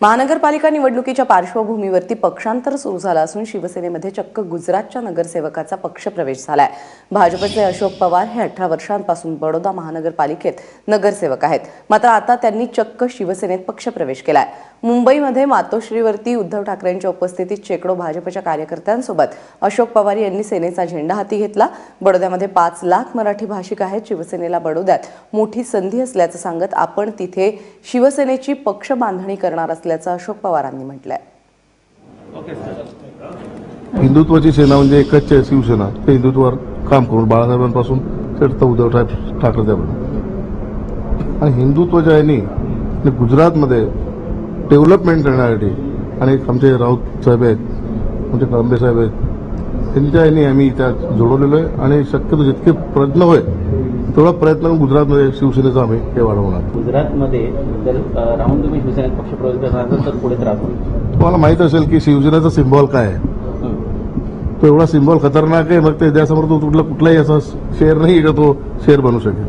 महानगरपालिका निवडणुकीच्या पार्श्वभूमीवरती पक्षांतर सुरू झालं असून शिवसेनेमध्ये चक्क गुजरातच्या नगरसेवकाचा पक्षप्रवेश झालाय. भाजपचे अशोक पवार हे अठरा वर्षांपासून बडोदा महानगरपालिकेत नगरसेवक आहेत. मात्र आता त्यांनी चक्क शिवसेनेत पक्षप्रवेश केलाय. मुंबईमध्ये मातोश्रीवरती उद्धव ठाकरेंच्या उपस्थितीत शेकडो भाजपच्या कार्यकर्त्यांसोबत अशोक पवार यांनी सेनेचा झेंडा हाती घेतला. बडोद्यामध्ये पाच लाख मराठी भाषिक आहेत. शिवसेनेला बडोद्यात मोठी संधी असल्याचं सांगत आपण तिथे शिवसेनेची पक्ष बांधणी करणार असल्याचं अशोक पवारांनी म्हटलंय. हिंदुत्वाची सेना म्हणजे एकच आहे शिवसेना ते हिंदुत्वावर काम करून बाळासाहेबांपासून तर उद्धव ठाक- ठाकरे साहेबांना आणि हिंदुत्वाच्या यांनी गुजरातमध्ये डेव्हलपमेंट करण्यासाठी आणि आमचे राऊत साहेब आहेत आमचे कळंबे साहेब आहेत त्यांच्या यांनी आम्ही त्या जोडवलेलो आहे. आणि शक्यतो जितके प्रयत्न होईल तेवढा प्रयत्न गुजरातमध्ये शिवसेनेचा आम्ही हे वाढवणार गुजरातमध्ये जर राहून तुम्ही शिवसेनेत पक्षप्रवेश करणार तर पुढे त्रास होईल. तुम्हाला माहीत असेल की शिवसेनेचा सिम्बॉल काय आहे? तो एवढा सिम्बॉल खतरनाक आहे मग ते त्यासमोर तो कुठला कुठलाही असा शेअर नाही का तो शेअर बनू शकेल?